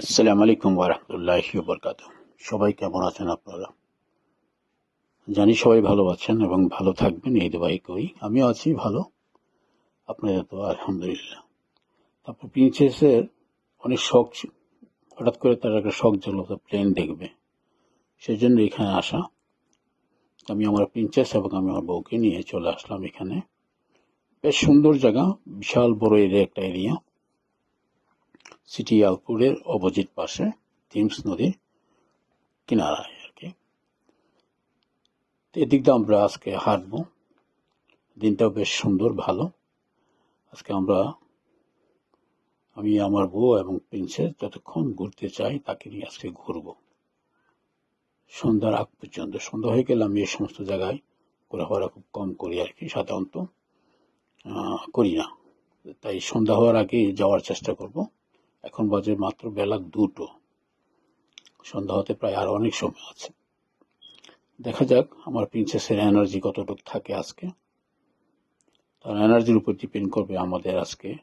আসসালামু আলাইকুম ওরহমতুল্লাহ বরকাত সবাই কেমন আছেন আপনারা? জানি সবাই ভালো আছেন এবং ভালো থাকবেন, এই দোয়াই করি। আমিও আছি ভালো, আপনাদের তো আলহামদুলিল্লাহ। তারপর প্রিন্সেসের অনেক শখ। হঠাৎ করে তার একটা শখ জন্য প্লেন দেখবে। সেই জন্য এখানে আসা। আমি আমার প্রিন্সেস এবং আমি আমার বউকে নিয়ে চলে আসলাম এখানে। বেশ সুন্দর জায়গা, বিশাল বড় এরিয়া, একটা এরিয়া সিটি আলপুরের অপোজিট পাশে থিমস নদীর কিনারায় আর কি। এদিক দিয়ে আমরা আজকে হাঁটবো। দিনটাও বেশ সুন্দর, ভালো। আজকে আমরা, আমি, আমার বউ এবং প্রিন্সেস যতক্ষণ ঘুরতে চাই তাকে নিয়ে আজকে ঘুরবো। সন্ধ্যার আগ পর্যন্ত, সন্ধ্যা হয়ে গেলে আমি এই সমস্ত জায়গায় ঘোরাফেরা খুব কম করি আর কি, সাধারণত করি না। তাই সন্ধ্যা হওয়ার আগে যাওয়ার চেষ্টা করব। এখন বাজে মাত্র বেলা দুটো। সন্ধ্যা হতে প্রায় আর অনেক সময় আছে। দেখা যাক আমার প্রিন্সেসের এনার্জি কতটুকু থাকে আজকে। তার এনার্জির উপর ডিপেন্ড করবে আমাদের আজকে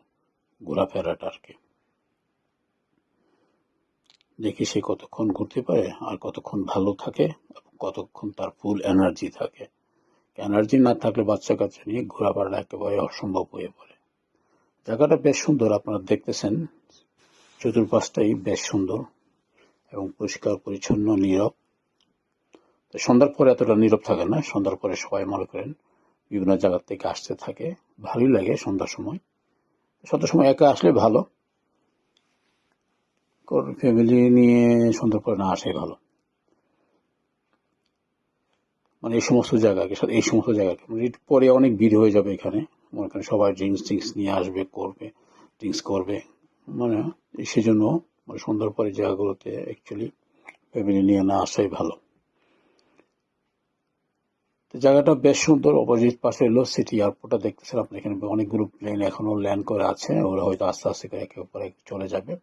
ঘোরাফেরাটা আর কি। দেখি সে কতক্ষণ ঘুরতে পারে আর কতক্ষণ ভালো থাকে কতক্ষণ তার ফুল এনার্জি থাকে। এনার্জি না থাকলে বাচ্চা কাচ্চা নিয়ে ঘোরাফেরাটা একেবারে অসম্ভব হয়ে পড়ে। জায়গাটা বেশ সুন্দর, আপনারা দেখতেছেন। চতুর্পাশটাই বেশ সুন্দর এবং পরিষ্কার, পরিচ্ছন্ন, নীরব। সন্ধ্যার পরে এতটা নীরব থাকে না, সন্ধ্যার পরে সবাই মনে করেন বিভিন্ন জায়গার থেকে আসতে থাকে। ভালোই লাগে সন্ধ্যার সময়। সন্ধ্যার সময় একা আসলে ভালো। ফ্যামিলি নিয়ে সন্ধ্যার পরে না আসাই ভালো। মানে এই সমস্ত জায়গাকে এই সমস্ত জায়গাকে। মানে পরে অনেক ভিড় হয়ে যাবে এখানে। মনে করেন সবাই ড্রিঙ্কস টিঙ্কস নিয়ে আসবে, করবে ড্রিঙ্কস করবে। মানে সেজন্য জন্য মানে পরে জায়গাগুলোতে অ্যাকচুয়ালি ফ্যামিলি নিয়ে না আসাই ভালো। তো জায়গাটা বেশ সুন্দর, অপোজিট পাশে হলো সিটি এয়ারপোর্টটা দেখতেছেন আপনি, এখানে অনেকগুলো প্লেন এখনও ল্যান্ড করে আছে, ওরা হয়তো আস্তে আস্তে করে একে অপরে চলে যাবে।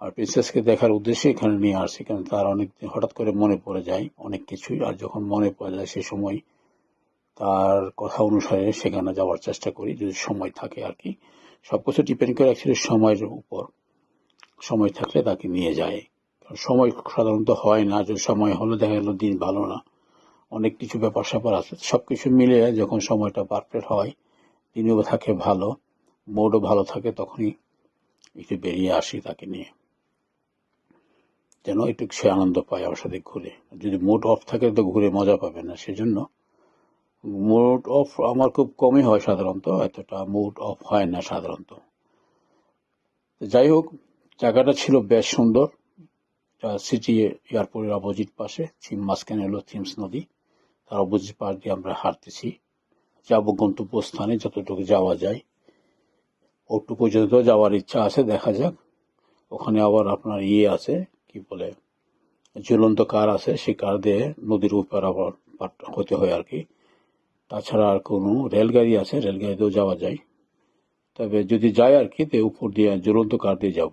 আর প্রিন্সেসকে দেখার উদ্দেশ্যে এখানে নিয়ে আসছি কারণ তার অনেক, হঠাৎ করে মনে পড়ে যায় অনেক কিছুই, আর যখন মনে পড়ে যায় সেই সময় তার কথা অনুসারে সেখানে যাওয়ার চেষ্টা করি, যদি সময় থাকে আর কি। সবকিছু ডিপেন্ড করে অ্যাকচুয়ালি সময়ের উপর। সময় থাকলে তাকে নিয়ে যায়। কারণ সময় সাধারণত হয় না, যদি সময় হলে দেখা গেল দিন ভালো না। অনেক কিছু ব্যাপার স্যাপার আছে। সব কিছু মিলে যখন সময়টা পারফেক্ট হয়, দিনও থাকে ভালো মোডও ভালো থাকে, তখনই একটু বেরিয়ে আসি তাকে নিয়ে। যেন একটু সে আনন্দ পায় আমার সাথে ঘুরে। যদি মুড অফ থাকে তো ঘুরে মজা পাবে না, সেজন্য মুড অফ আমার খুব কমই হয় সাধারণত, এতটা মুড অফ হয় না সাধারণত। যাই হোক, জায়গাটা ছিল বেশ সুন্দর। সিটি এয়ারপোর্টের অপোজিট পাশে, থিম মাঝখানে হলো থিমস নদী। তার অপোজিট পাশ দিয়ে আমরা হাঁটতেছি। যাব গন্তব্যস্থানে, যতটুকু যাওয়া যায়। ওটু পর্যন্ত যাওয়ার ইচ্ছা আছে, দেখা যাক। ওখানে আবার আপনার ইয়ে আছে, কি বলে, ঝুলন্ত কার আছে, সে কার দিয়ে নদীর উপর আবার হতে হয় আর কি। তাছাড়া আর কোনো রেলগাড়ি আছে, রেলগাড়িতেও যাওয়া যায় তবে যদি যায় আর কি, তো উপর দিয়ে জ্বলন্ত কার দিয়ে যাব।